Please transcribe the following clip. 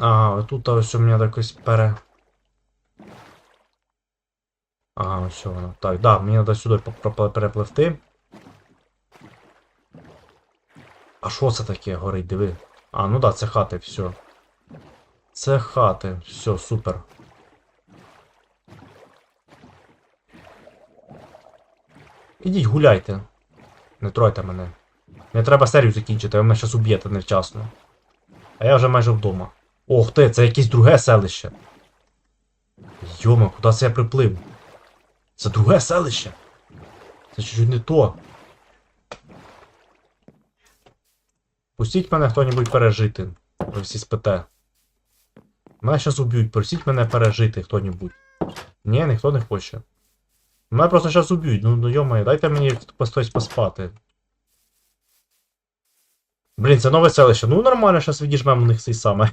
А, тут ось у мене якось пере. Ага, ось воно. Так, да, мені треба сюди перепливти. А що це таке горить, диви? А, ну да, це хати, все. Це хати, все, супер. Ідіть гуляйте. Не тройте мене. Мені треба серію закінчити, ви мене зараз уб'єте невчасно. А я вже майже вдома. Ох ти, це якесь друге селище. Йома, куди це я приплив? Це друге селище. Це чуть не то. Пустіть мене хто-небудь пережити. Ви всі спите. Мене зараз уб'ють, просіть мене пережити хто-небудь. Ні, ніхто не хоче. Мене просто зараз уб'ють, ну, ну йомає, дайте мені хтось поспати. Блін, це нове селище. Ну нормально, зараз відіжмемо у них цей саме.